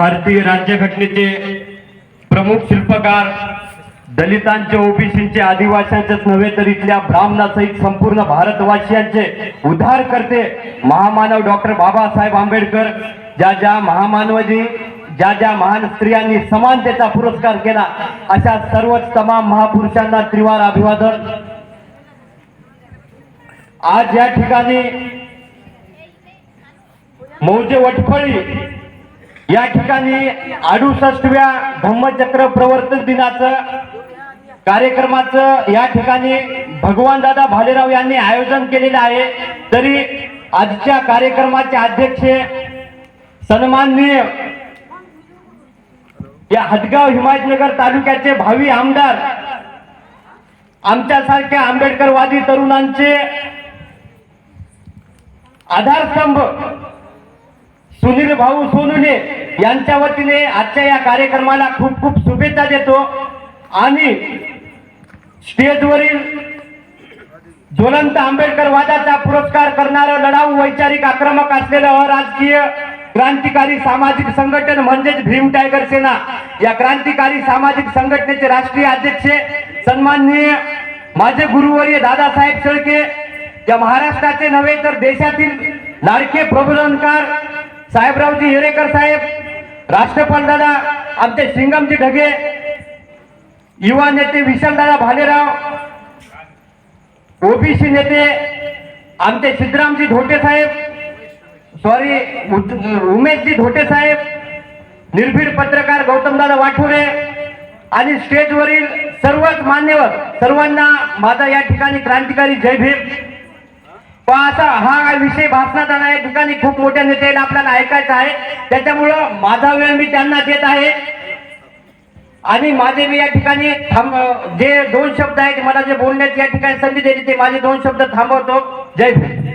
भारतीय राज्यघटनेचे प्रमुख शिल्पकार दलितांचे ओबीसीचे आदिवासींचेच नव्हे तर इथल्या ब्राह्मणासहित संपूर्ण भारतवासियांचे उद्धार करते महामानव डॉक्टर बाबासाहेब आंबेडकर ज्या ज्या महामानवजी ज्या ज्या महान स्त्रियांनी समानतेचा पुरस्कार केला अशा सर्वच तमाम महापुरुषांना त्रिवार अभिवादन. आज या ठिकाणी मौजे वटफळी या ठिकाणी अडुसष्टव्या धम्मचक्र प्रवर्तक दिनाचं कार्यक्रमाचं या ठिकाणी भगवान दादा भालेराव यांनी आयोजन केलेलं आहे. तरी आजच्या कार्यक्रमाचे अध्यक्ष सन्माननीय या हदगाव हिमायतनगर तालुक्याचे भावी आमदार आमच्यासारख्या आंबेडकरवादी तरुणांचे आधारस्तंभ सुनील भाऊ सोनुने यांच्या वतीने आजच्या या कार्यक्रमाला खूप खूप शुभेच्छा देतो. आणि स्टेजवरील ज्वलंत आंबेडकर वादाचा पुरस्कार करणारं लढाऊ वैचारिक आक्रमक असलेलं अराजकीय क्रांतिकारी सामाजिक संघटन म्हणजेच भीम टायगर सेना. या क्रांतिकारी सामाजिक संघटनेचे राष्ट्रीय अध्यक्ष सन्माननीय माझे गुरुवर्य दादासाहेब शेळके या महाराष्ट्राचे नव्हे तर देशातील लाडके प्रबोधनकार साहेबरावजी हिरेकर साहेब राष्ट्रपाल दादा आमचे सिंगमजी ढगे युवा नेते विशालदादा भालेराव ओबीसी नेते आमचे सिद्धरामजी धोटे साहेब सॉरी उमेशजी धोटे साहेब निर्भीड पत्रकार गौतमदादा वाठोरे आणि स्टेजवरील सर्वच मान्यवर सर्वांना माझा या ठिकाणी क्रांतिकारी जय भीम. पण आता हा विषय भाषणात आला या ठिकाणी खूप मोठ्या नेत्याला आपल्याला ऐकायचा आहे. त्याच्यामुळं माझा वेळ मी त्यांना देत आहे. आणि माझे मी या ठिकाणी थांब जे दोन शब्द आहेत मला जे बोलण्याची या ठिकाणी संधी दिली ते माझे दोन शब्द थांबवतो. जय भीम